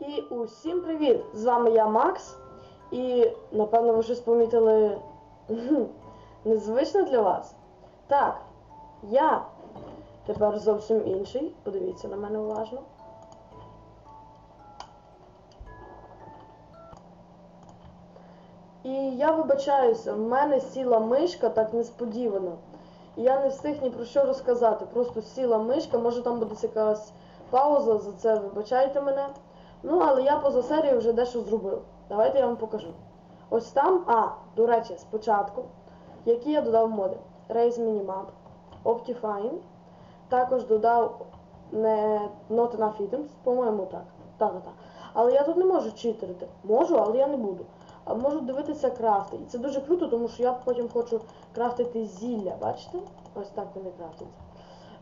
І усім привіт! З вами я Макс. І напевно ви щось помітили незвично для вас. Так, я тепер зовсім інший. Подивіться на мене уважно. І я вибачаюся, в мене сіла мишка так несподівано. І я не встиг ні про що розказати. Просто сіла мишка, може там буде якась пауза, за це вибачайте мене. Ну, але я поза серією вже дещо зробив. Давайте я вам покажу. Ось там, а, до речі, спочатку, які я додав моди. Raise Minimap, Optifine. Також додав не Not Enough Items, по-моєму, так. Так. Але я тут не можу читерити. Можу, але я не буду. А можу дивитися крафти. І це дуже круто, тому що я потім хочу крафтити зілля, бачите? Ось так вони крафтяться.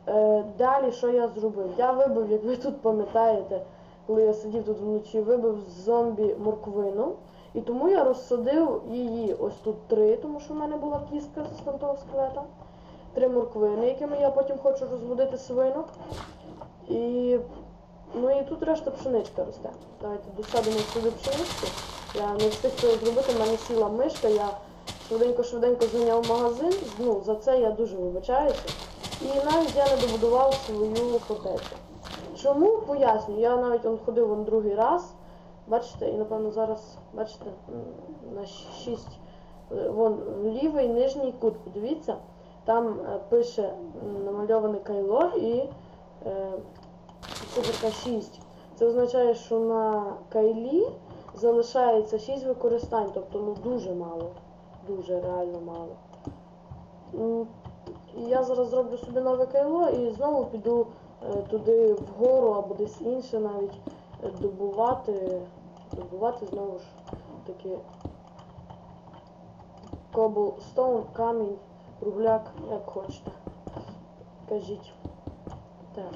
Е, далі, що я зробив? Я вибив, як ви тут пам'ятаєте, коли я сидів тут вночі, вибив з зомбі морквину. І тому я розсадив її ось тут три, тому що в мене була кістка з того скелета. Три морквини, якими я потім хочу розводити свинок. І ну і тут решта пшеничка росте. Давайте досадимо сюди пшеничку. Я не встиг цього зробити, в мене сіла мишка, я швиденько-швиденько зайняв магазин. Ну, за це я дуже вибачаюся. І навіть я не добудував свою фортецю. Чому поясню? Я навіть он ходив он другий раз. Бачите, і напевно зараз, бачите, на 6. Вон лівий нижній кут, подивіться. Там е, пише намальоване кайло і е, циферка 6. Це означає, що на кайлі залишається 6 використань, тобто ну дуже мало. Дуже реально мало. І я зараз зроблю собі нове кайло і знову піду е, туди вгору або десь інше навіть е, добувати, добувати знову ж таки коблстоун, камінь, кругляк, як хочете. Кажіть. Так.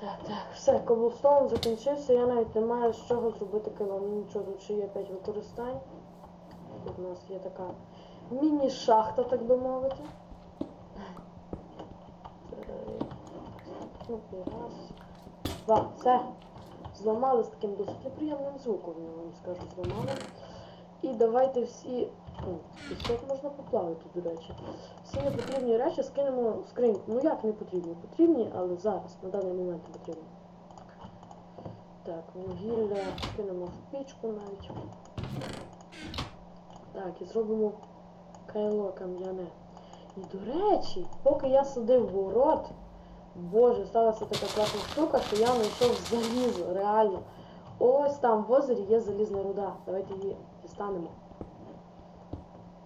Так, так, все, коблстоун закінчився, я навіть не маю з чого зробити. Ну нічого, тут ще є 5 використань. Тут у нас є така міні-шахта, так би мовити. Три. Ну, раз. Два. Все. Зламали з таким досить неприємним звуком, я вам скажу, зламали. І давайте всі. О, пісок можна поплавити, до речі. Всі непотрібні речі скинемо в скриньку. Ну як не потрібні? Потрібні, але зараз, на даний момент не потрібні. Так, вугілля скинемо в пічку навіть. Так, і зробимо кайло кам'яне. І до речі, поки я садив город, боже, сталася така класна штука, що я знайшов залізо, реально. Ось там в озері є залізна руда. Давайте її дістанемо.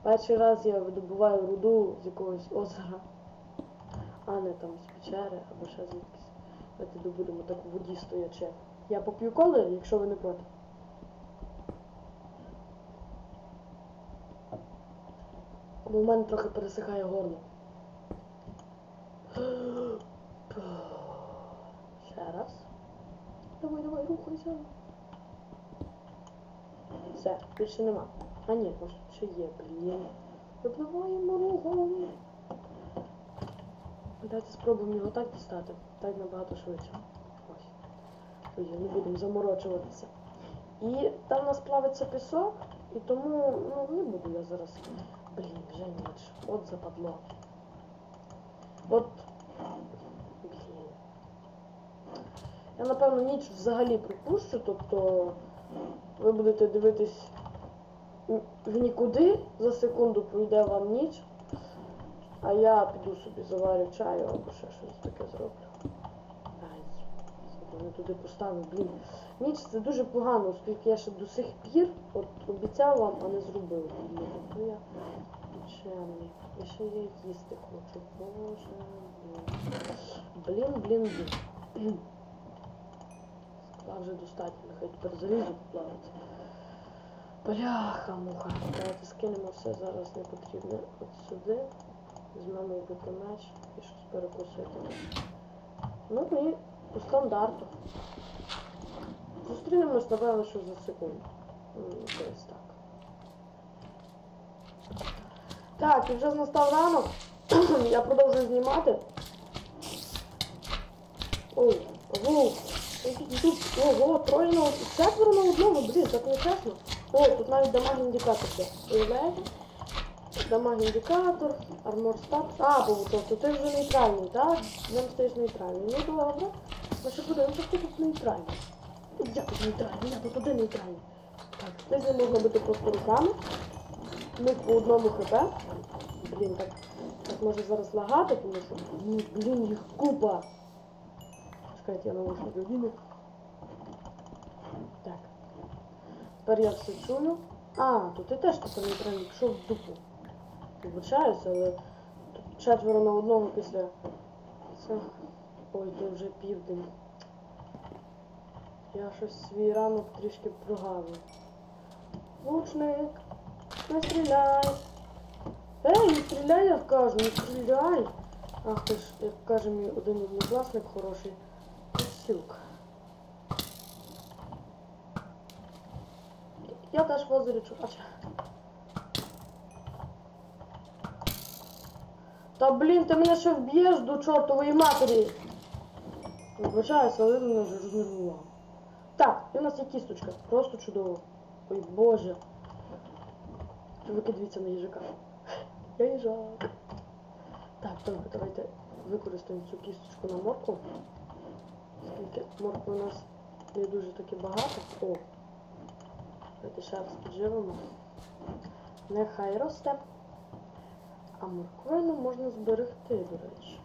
Перший раз я видобуваю руду з якогось озера, а не там з печери або ще звідкись. Давайте добудемо так в воді стоячи. Я поп'ю коли, якщо ви не проти. Бо в мене трохи пересихає горло. Ще раз. Давай, давай. Все, більше нема. А ні, може ще є, блін. Випливаємо рухом. Давайте спробуємо його так дістати. Так набагато швидше. Ось. Не будемо заморочуватися. І там у нас плавиться пісок, і тому ну, не буду я зараз. Блін, вже ніч. От западло. От. Блін. Я напевно ніч взагалі припущу, тобто ви будете дивитись в нікуди, за секунду пройде вам ніч, а я піду собі заварю чаю або ще щось таке зроблю. Не туди поставив, блін. Ніч це дуже погано, оскільки я ще до сих пір от обіцяв вам, а не зробив. Блін, то я чемний. І ще я їсти хочу. Боже, блін. Блін, блін, блін. Скла вже достатньо, нехай тепер залізу поплавиться. Бляха, муха. Давайте скинемо все зараз не потрібне от сюди. Візьмемо вбити меч і щось перекусити. Ну і по стандарту. Зустрінемось, напевно, що за секунду. Десь так. Так, і вже настав ранок. Я продовжую знімати. Ой, і тут, ого, од- четверо на одного, блін, так не чесно. О, тут навіть дамаг індикатор є. Уявляєте? Дамаг індикатор, армор статус. А, бо тобто ти вже нейтральний, так? Нам стаєш нейтральний. Ну добре. Ми ще подивимося, хто тут нейтральний. Я нейтральний, я один нейтральний. Так, з можна бити просто руками. Ми по одному хп. Блін, так, так може зараз лагати, тому що, блін, їх купа. Я наушники вдіну. Так. Тепер я все чую. А, тут і теж тепер нейтральний пішов в дупу. Вибачаюся, але тут четверо на одному після цих. Ой, це вже південь. Я щось свій ранок трішки прогавив. Лучник, не стріляй. Ей, не стріляй, я кажу, не стріляй. Ах ти ж, як каже мій один однокласник хороший. Сілка. Я теж в озері чу. А. Та блін, ти мене ще вб'єш до чортової матері. Вибачаюся, але мене вже рознервував. Так, і у нас є кісточка. Просто чудово. Ой боже. Ви дивіться на їжака. Я їжак. Так, добре, давайте використаємо цю кісточку на моркву. Скільки моркви у нас не дуже таки багато. О! Давайте раз підживемо. Нехай росте. А морквину можна зберегти, до речі.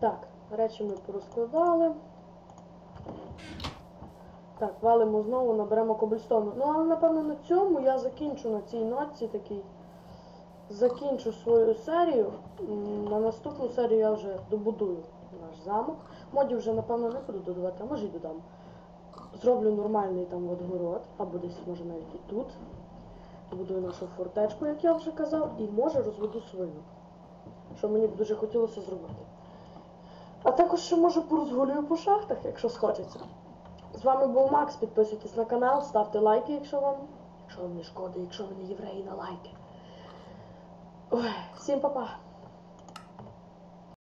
Так, речі ми порозкладали. Так, валимо знову, наберемо кобльстону. Ну, але напевно на цьому я закінчу на цій нотці такій. Закінчу свою серію. На наступну серію я вже добудую наш замок. Модів вже, напевно, не буду додавати, а може й додам. Зроблю нормальний там от або десь може навіть і тут. Добудую нашу фортечку, як я вже казав, і може розведу свинок. Що мені б дуже хотілося зробити. А також ще може порозгулюю по шахтах, якщо схочеться. З вами був Макс. Підписуйтесь на канал, ставте лайки, якщо вам. Якщо вам не шкода, якщо ви не євреї на лайки. Ой, всім па-па.